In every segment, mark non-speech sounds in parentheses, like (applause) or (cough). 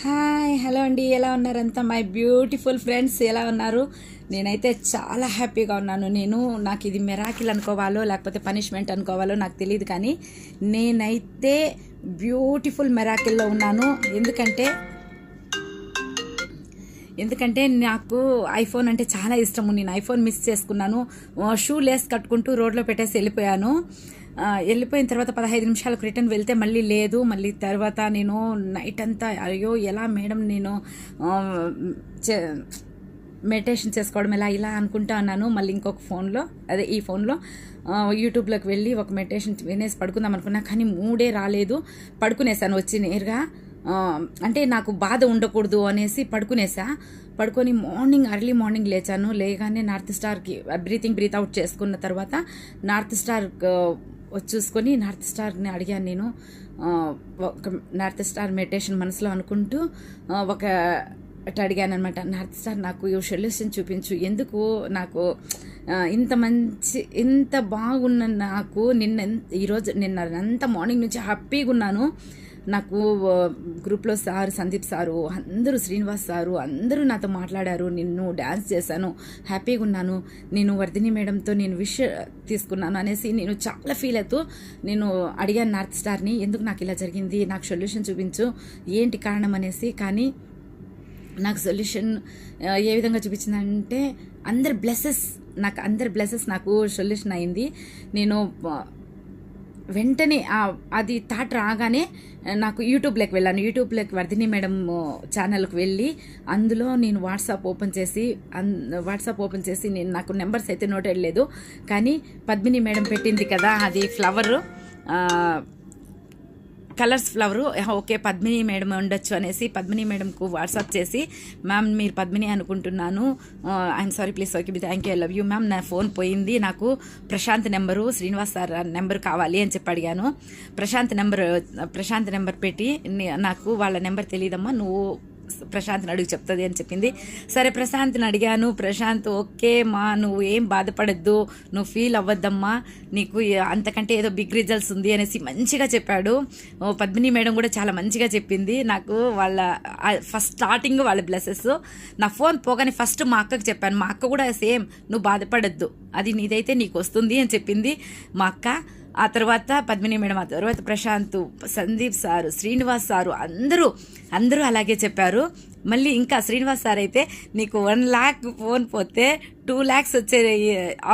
Hi hello అండి. ఎలా ఉన్నారంతా my beautiful friends ఎలా ఉన్నారు? నేనైతే చాలా హ్యాపీగా ఉన్నాను. నేను నాకు ఇది మెరాకిల్ అనుకోవాలో లేకపోతే పనిష్మెంట్ అనుకోవాలో నాకు తెలియదు కానీ నేనైతే బ్యూటిఫుల్ మెరాకిల్లో ఉన్నాను. ఎందుకంటే ఎందుకంటే నాకు ఐఫోన్ అంటే చాలా ఇష్టము. నేను ఐఫోన్ మిస్ చేసుకున్నాను. షూ లేస్ కట్టుకుంటూ రోడ్లో పెట్టేసి వెళ్ళిపోయాను. వెళ్ళిపోయిన తర్వాత పదహైదు నిమిషాలకు రిటర్న్ వెళ్తే మళ్ళీ లేదు మళ్ళీ తర్వాత నేను నైట్ అంతా అయ్యో ఎలా మేడం నేను చే- మెడిటేషన్ చేసుకోవడం ఎలా ఇలా అనుకుంటా అన్నాను. మళ్ళీ ఇంకొక ఫోన్లో అదే ఈ ఫోన్లో యూట్యూబ్లోకి వెళ్ళి ఒక మెడిటేషన్ వినేసి పడుకుందాం అనుకున్నా కానీ మూడే రాలేదు. పడుకునేసాను వచ్చి నేరుగా. అంటే నాకు బాధ ఉండకూడదు అనేసి పడుకునేసా. పడుకొని మార్నింగ్ అర్లీ మార్నింగ్ లేచాను. లేగానే నార్త్ స్టార్కి బ్రీతింగ్ బ్రీత్ అవుట్ చేసుకున్న తర్వాత నార్త్ స్టార్ వచ్చి చూసుకొని నార్త్ స్టార్ని అడిగాను నేను. ఒక నార్త్ స్టార్ మెడిటేషన్ మనసులో అనుకుంటూ ఒక అడిగాను అనమాట నార్త్ స్టార్ నాకు ఈ సొల్యూషన్ చూపించు. ఎందుకు నాకు ఇంత మంచి ఇంత బాగున్న నాకు నిన్న ఈరోజు నిన్న అంత మార్నింగ్ నుంచి హ్యాపీగా ఉన్నాను. నాకు గ్రూప్లో సార్ సందీప్ సారు అందరూ శ్రీనివాస్ సారు అందరూ నాతో మాట్లాడారు నిన్ను డ్యాన్స్ చేశాను హ్యాపీగా ఉన్నాను నేను వర్ధిని మేడంతో నేను విష్ తీసుకున్నాను అనేసి నేను చాలా ఫీల్ అవుతూ నేను అడిగాను నార్త్ స్టార్ని ఎందుకు నాకు ఇలా జరిగింది? నాకు సొల్యూషన్ చూపించు ఏంటి కారణం? అనేసి. కానీ నాకు సొల్యూషన్ ఏ విధంగా చూపించిందంటే అందరి బ్లెస్సెస్ నాకు అందరి బ్లెస్సెస్ నాకు సొల్యూషన్ అయింది. నేను వెంటనే అది థాట్ రాగానే నాకు యూట్యూబ్లోకి వెళ్ళాను. యూట్యూబ్లోకి వర్ధిని మేడం ఛానల్కి వెళ్ళి అందులో నేను వాట్సాప్ ఓపెన్ చేసి అన్- వాట్సాప్ ఓపెన్ చేసి నేను నాకు నెంబర్స్ అయితే నోట్ లేదు. కానీ పద్మిని మేడం పెట్టింది కదా అది flower colours flower okay Padmini madam ఉండొచ్చు అనేసి పద్మిని మేడంకు వాట్సాప్ చేసి మ్యామ్ మీరు పద్మిని అనుకుంటున్నాను. I'm sorry please okay thank you I love you ma'am నా ఫోన్ పోయింది. నాకు Prashanth number Srinivas sir number కావాలి అని చెప్పి అడిగాను. ప్రశాంత్ నెంబర్ ప్రశాంత్ నెంబర్ పెట్టి నాకు వాళ్ళ నెంబర్ తెలియదమ్మా నువ్వు ప్రశాంత్ని అడుగు చెప్తుంది అని చెప్పింది. సరే ప్రశాంత్ని అడిగాను. ప్రశాంత్ ఓకే మా నువ్వు ఏం బాధపడద్దు నువ్వు ఫీల్ అవ్వద్దమ్మా నీకు అంతకంటే ఏదో బిగ్ రిజల్ట్స్ ఉంది అనేసి మంచిగా చెప్పాడు. ఓ, పద్మిని మేడం కూడా చాలా మంచిగా చెప్పింది. నాకు వాళ్ళ ఫస్ట్ స్టార్టింగ్ వాళ్ళ బ్లెసెస్ నా ఫోన్ పోగానే ఫస్ట్ మా అక్కకి చెప్పాను. మా అక్క కూడా సేమ్ నువ్వు బాధపడద్దు. అది నీదైతే నీకు వస్తుంది అని చెప్పింది మా అక్క. ఆ తర్వాత పద్మిని మేడం ఆ తర్వాత ప్రశాంత్ సందీప్ సారు శ్రీనివాస్ సారు అందరూ అందరూ అలాగే చెప్పారు. మళ్ళీ ఇంకా శ్రీనివాస్ సార్ అయితే నీకు వన్ ల్యాక్ ఫోన్ పోతే టూ ల్యాక్స్ వచ్చే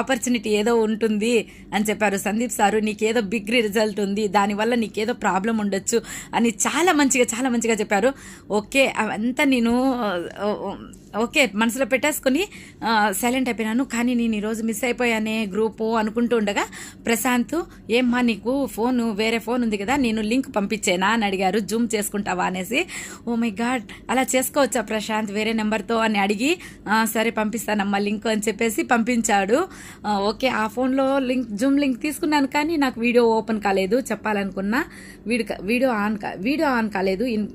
ఆపర్చునిటీ ఏదో ఉంటుంది అని చెప్పారు. సందీప్ సారు నీకేదో బిగ్ రిజల్ట్ ఉంది దానివల్ల నీకేదో ప్రాబ్లం ఉండొచ్చు అని చాలా మంచిగా చాలా మంచిగా చెప్పారు. ఓకే అవంతా నేను ఓకే మనసులో పెట్టేసుకొని సైలెంట్ అయిపోయినాను. కానీ నేను ఈరోజు మిస్ అయిపోయానే గ్రూపు అనుకుంటూ ఉండగా ప్రశాంత్ ఏమ్మా నీకు ఫోన్ వేరే ఫోన్ ఉంది కదా నేను లింక్ పంపించేనా అని అడిగారు. జూమ్ చేసుకుంటావా అనేసి. ఓ మై గాడ్ అలా చేసుకోవచ్చా ప్రశాంత్? వేరే నెంబర్తో అని అడిగి సరే పంపిస్తానమ్మా లింక్ అని చెప్పేసి పంపించాడు. ఓకే ఆ ఫోన్లో లింక్ జూమ్ లింక్ తీసుకున్నాను కానీ నాకు వీడియో ఓపెన్ కాలేదు చెప్పాలనుకున్నా. వీడియో వీడియో ఆన్ కా వీడియో ఆన్ కాలేదు. ఇన్-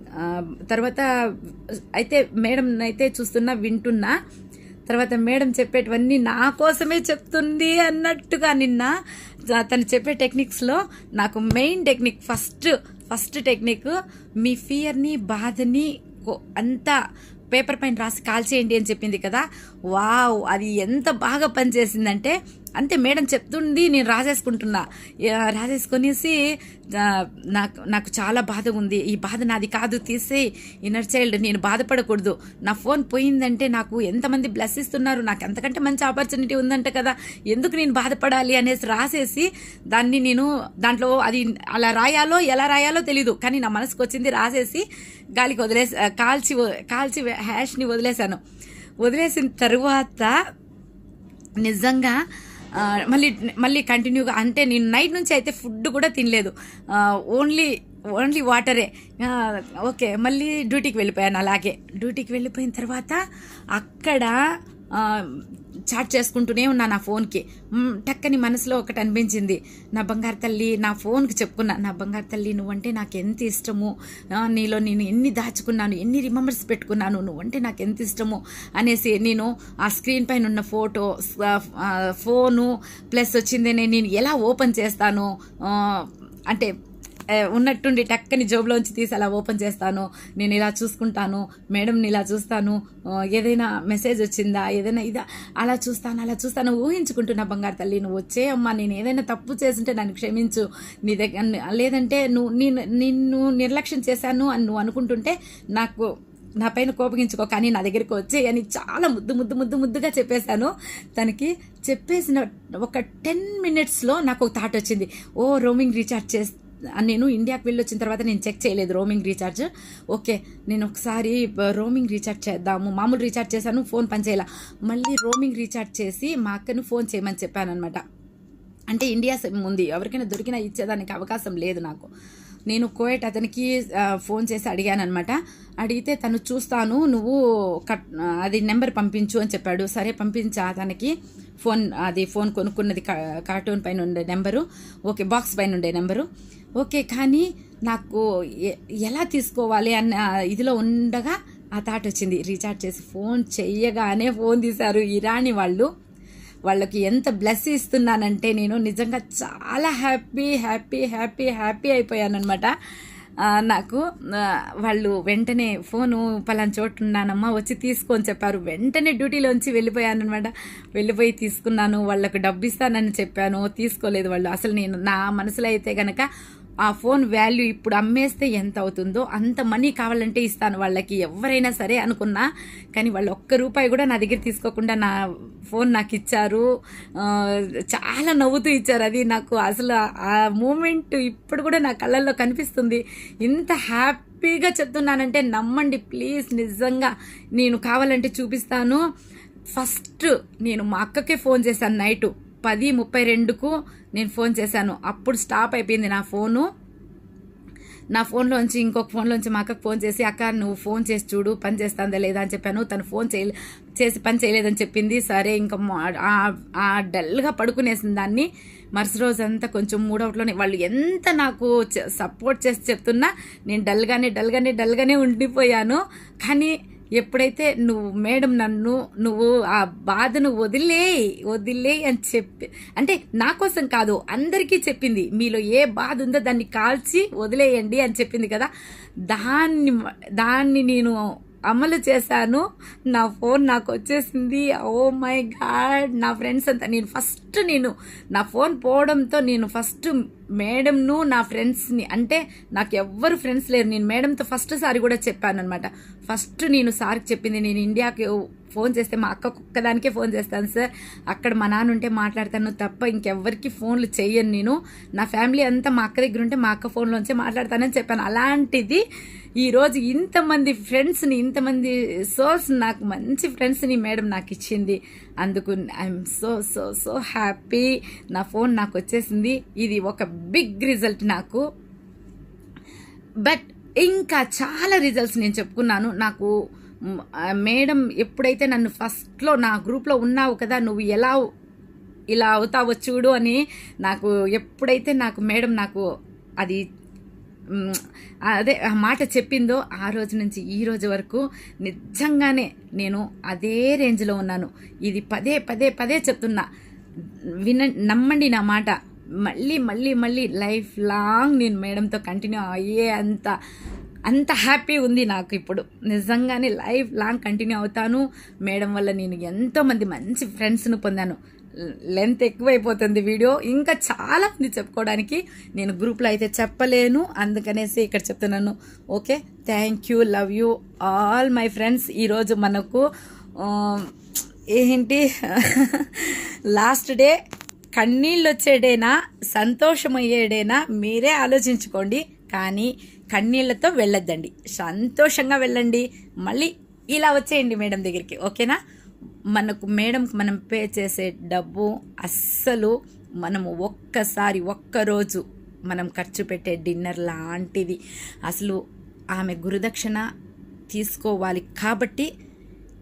తర్వాత అయితే మేడం అయితే చూస్తున్నా వింటున్నా. తర్వాత మేడం చెప్పేటివన్నీ నా కోసమే చెప్తుంది అన్నట్టుగా నిన్న. తను చెప్పే టెక్నిక్స్లో నాకు main technique first first technique మీ ఫియర్ని బాధని కో- అంతా పేపర్ పైన రాసి కాల్చేయండి అని చెప్పింది కదా. వావ్ అది ఎంత బాగా పనిచేసిందంటే అంతే మేడం చెప్తుంది నేను రాసేసుకుంటున్నా. ఆ, రాసేసుకొనేసి నాకు నాకు చాలా బాధ ఉంది ఈ బాధ నాది కాదు తీసే ఇన్నర్ చైల్డ్ నేను బాధపడకూడదు. నా ఫోన్ పోయిందంటే నాకు ఎంతమంది బ్లెస్ ఇస్తున్నారు నాకు ఎంతకంటే మంచి ఆపర్చునిటీ ఉందంట కదా. ఎందుకు నేను బాధపడాలి అనేసి రాసేసి దాన్ని నేను దాంట్లో అది అలా రాయాలో ఎలా రాయాలో తెలీదు. కానీ నా మనసుకు వచ్చింది రాసేసి గాలికి వదిలేసి కాల్చి కాల్చి హ్యాష్ని వదిలేశాను. వదిలేసిన తరువాత నిజంగా మళ్ళీ మళ్ళీ కంటిన్యూగా అంటే నేను నైట్ నుంచి అయితే ఫుడ్ కూడా తినలేదు. ఓన్లీ ఓన్లీ వాటరే. ఓకే మళ్ళీ డ్యూటీకి వెళ్ళిపోయాను అలాగే. డ్యూటీకి వెళ్ళిపోయిన తర్వాత అక్కడ చాట్ చేసుకుంటూనే ఉన్నా నా ఫోన్కి. టక్కని మనసులో ఒకటి అనిపించింది. నా బంగారు తల్లి నా ఫోన్కి చెప్పుకున్నా నా బంగారు తల్లి నువ్వంటే నాకు ఎంత ఇష్టము? నీలో నేను ఎన్ని దాచుకున్నాను ఎన్ని రిమెంబర్స్ పెట్టుకున్నాను నువ్వంటే నాకు ఎంత ఇష్టము? అనేసి నేను ఆ స్క్రీన్ పైన ఉన్న ఫోటో ఫోను ప్లస్ వచ్చింది నేను ఎలా ఓపెన్ చేస్తాను? అంటే ఉన్నట్టుండి టక్కని జోబులోంచి తీసి అలా ఓపెన్ చేస్తాను. నేను ఇలా చూసుకుంటాను. మేడంని ఇలా చూస్తాను. ఏదైనా మెసేజ్ వచ్చిందా? ఏదైనా ఇదా? అలా చూస్తాను అలా చూస్తాను. ఊహించుకుంటున్నా బంగారు తల్లి నువ్వు వచ్చే అమ్మా నేను ఏదైనా తప్పు చేస్తుంటే నన్ను క్షమించు. నీ దగ్గర లేదంటే నువ్వు నేను నిన్ను నిర్లక్ష్యం చేశాను అని నువ్వు అనుకుంటుంటే నాకు నా పైన కోపగించుకో కానీ నా దగ్గరికి వచ్చే అని చాలా ముద్దు ముద్దు ముద్దు ముద్దుగా చెప్పేశాను. తనకి చెప్పేసిన ఒక టెన్ మినిట్స్లో నాకు ఒక థాట్ వచ్చింది. ఓ రోమింగ్ రీఛార్జ్ చేస్తే నేను ఇండియాకి వెళ్ళి వచ్చిన తర్వాత నేను చెక్ చేయలేదు రోమింగ్ రీఛార్జ్. ఓకే నేను ఒకసారి రోమింగ్ రీఛార్జ్ చేద్దాము. మామూలు రీఛార్జ్ చేశాను ఫోన్ పనిచేయాల మళ్ళీ రోమింగ్ రీఛార్జ్ చేసి మా అక్కను ఫోన్ చేయమని చెప్పాను అనమాట అంటే ఇండియా సిమ్ ఉంది ఎవరికైనా దొరికినా ఇచ్చేదానికి అవకాశం లేదు నాకు. నేను కోయట్ అతనికి ఫోన్ చేసి అడిగాను అనమాట అడిగితే తను చూస్తాను నువ్వు కట్ అది నెంబర్ పంపించు అని చెప్పాడు. సరే పంపించా అతనికి. ఫోన్ అది ఫోన్ కొనుక్కున్నది కా- కార్టూన్ పైన ఉండే నెంబరు. ఓకే బాక్స్ పైన ఉండే నెంబరు. ఓకే కానీ నాకు ఎ- ఎలా తీసుకోవాలి అన్న ఇదిలో ఉండగా ఆ థాట్ వచ్చింది. రీఛార్జ్ చేసి ఫోన్ చెయ్యగానే ఫోన్ తీశారు ఇరాని వాళ్ళు. వాళ్ళకి ఎంత బ్లెస్ ఇస్తున్నానంటే నేను నిజంగా చాలా హ్యాపీ హ్యాపీ హ్యాపీ హ్యాపీ అయిపోయానమాట నాకు వాళ్ళు వెంటనే ఫోను పలానా చోటు ఉన్నానమ్మా వచ్చి తీసుకొని చెప్పారు. వెంటనే డ్యూటీలోంచి వెళ్ళిపోయానమాట వెళ్ళిపోయి తీసుకున్నాను వాళ్ళకు డబ్బు ఇస్తానని చెప్పాను తీసుకోలేదు వాళ్ళు. అసలు నేను నా మనసులో అయితే కనుక ఆ ఫోన్ వాల్యూ ఇప్పుడు అమ్మేస్తే ఎంత అవుతుందో అంత మనీ కావాలంటే ఇస్తాను వాళ్ళకి. ఎవరైనా సరే అనుకున్నా కానీ వాళ్ళు ఒక్క రూపాయి కూడా నా దగ్గర తీసుకోకుండా నా ఫోన్ నాకు ఇచ్చారు. చాలా నవ్వుతూ ఇచ్చారు అది నాకు. అసలు ఆ మూమెంట్ ఇప్పుడు కూడా నా కళ్ళల్లో కనిపిస్తుంది. ఇంత హ్యాపీగా చెప్తున్నానంటే నమ్మండి ప్లీజ్ నిజంగా. నేను కావాలంటే చూపిస్తాను. ఫస్ట్ నేను మా అక్కకే ఫోన్ చేశాను నైటు. పది ముప్పై రెండుకు నేను ఫోన్ చేశాను. అప్పుడు స్టాప్ అయిపోయింది నా ఫోను. నా ఫోన్లోంచి ఇంకొక ఫోన్లోంచి మా అక్కకు ఫోన్ చేసి అక్క నువ్వు ఫోన్ చేసి చూడు పని చేస్తుందా లేదా? అని చెప్పాను. తను ఫోన్ చేయలే చేసి పని చేయలేదని చెప్పింది. సరే ఇంకా మా- ఆ- డల్గా పడుకునేసింది దాన్ని. మరుసటి రోజంతా కొంచెం మూడవట్లోనే వాళ్ళు ఎంత నాకు సపోర్ట్ చేసి చెప్తున్నా నేను డల్గానే డల్గానే డల్గానే ఉండిపోయాను. కానీ ఎప్పుడైతే నువ్వు మేడం నన్ను నువ్వు ఆ బాధను వదిలేయ్ వదిలేయ్ అని చెప్పి అంటే నా కోసం కాదు అందరికీ చెప్పింది. మీలో ఏ బాధ ఉందో దాన్ని కాల్చి వదిలేయండి అని చెప్పింది కదా. దాన్ని దాన్ని నేను అమలు చేశాను. నా ఫోన్ నాకు వచ్చేసింది ఓ మై గాడ్. నా ఫ్రెండ్స్ అంతా నేను ఫస్ట్ నేను నా ఫోన్ పోవడంతో నేను ఫస్ట్ మేడంను నా ఫ్రెండ్స్ని అంటే నాకు ఎవ్వరు ఫ్రెండ్స్ లేరు. నేను మేడంతో ఫస్ట్ సారి కూడా చెప్పాను అనమాట ఫస్ట్ నేను సార్కి చెప్పింది నేను ఇండియాకి ఫోన్ చేస్తే మా అక్క ఒక్కదానికే ఫోన్ చేస్తాను సార్. అక్కడ మా నాన్న ఉంటే మాట్లాడతాను తప్ప ఇంకెవ్వరికి ఫోన్లు చేయను నేను. నా ఫ్యామిలీ అంతా మా అక్క దగ్గర ఉంటే మా అక్క ఫోన్లోంచే మాట్లాడతానని చెప్పాను. అలాంటిది ఈరోజు ఇంతమంది ఫ్రెండ్స్ని ఇంతమంది సోర్స్ నాకు మంచి ఫ్రెండ్స్ని మేడం నాకు ఇచ్చింది. అందుకు I'm so so so happy నా ఫోన్ నాకు వచ్చేసింది. ఇది ఒక బిగ్ రిజల్ట్ నాకు. బట్ ఇంకా చాలా రిజల్ట్స్ నేను చెప్పుకున్నాను. నాకు మేడం ఎప్పుడైతే నన్ను ఫస్ట్లో నా గ్రూప్లో ఉన్నావు కదా నువ్వు ఎలా ఇలా అవుతావో చూడు అని నాకు ఎప్పుడైతే నాకు మేడం నాకు అది అదే ఆ మాట చెప్పిందో ఆ రోజు నుంచి ఈ రోజు వరకు నిజంగానే నేను అదే రేంజ్లో ఉన్నాను. ఇది పదే పదే పదే చెప్తున్నా. విన నమ్మండి నా మాట. మళ్ళీ మళ్ళీ మళ్ళీ లైఫ్ లాంగ్ నేను మేడంతో కంటిన్యూ అయ్యే అంత అంత హ్యాపీ ఉంది నాకు ఇప్పుడు. నిజంగానే లైఫ్ లాంగ్ కంటిన్యూ అవుతాను. మేడం వల్ల నేను ఎంతోమంది మంచి ఫ్రెండ్స్ను పొందాను. లెంత్ ఎక్కువైపోతుంది వీడియో. ఇంకా చాలా ఉంది చెప్పుకోవడానికి నేను గ్రూప్లో అయితే చెప్పలేను. అందుకనేసి ఇక్కడ చెప్తున్నాను. Okay? Thank you. Love you all my friends. ఈరోజు మనకు ఏంటి? (laughs) లాస్ట్ డే కన్నీళ్ళు వచ్చేడేనా సంతోషమయ్యేడేనా మీరే ఆలోచించుకోండి. కానీ కన్నీళ్ళతో వెళ్ళొద్దండి. సంతోషంగా వెళ్ళండి. మళ్ళీ ఇలా వచ్చేయండి మేడం దగ్గరికి ఓకేనా? మనకు మేడంకి మనం పే చేసే డబ్బు అస్సలు మనము ఒక్కసారి ఒక్కరోజు మనం ఖర్చు పెట్టే డిన్నర్ లాంటిది. అసలు ఆమె గురుదక్షిణ తీసుకోవాలి కాబట్టి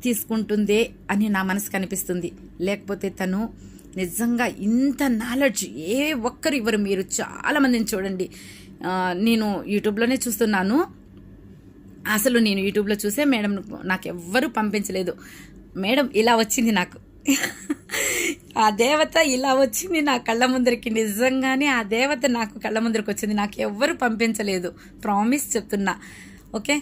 తీసుకుంటుందే అని నా మనసుకు అనిపిస్తుంది. లేకపోతే తను నిజంగా ఇంత నాలెడ్జ్ ఏ ఒక్కరు ఇవ్వరు. మీరు చాలామందిని చూడండి. నేను యూట్యూబ్లోనే చూస్తున్నాను. అసలు నేను యూట్యూబ్లో చూసే మేడం నాకు ఎవ్వరూ పంపించలేదు. మేడం ఇలా వచ్చింది నాకు. ఆ దేవత ఇలా వచ్చింది నా కళ్ళ ముందరికి. నిజంగానే ఆ దేవత నాకు కళ్ళ ముందరికి వచ్చింది. నాకు ఎవ్వరు పంపించలేదు. ప్రామిస్ చెప్తున్నా. ఓకే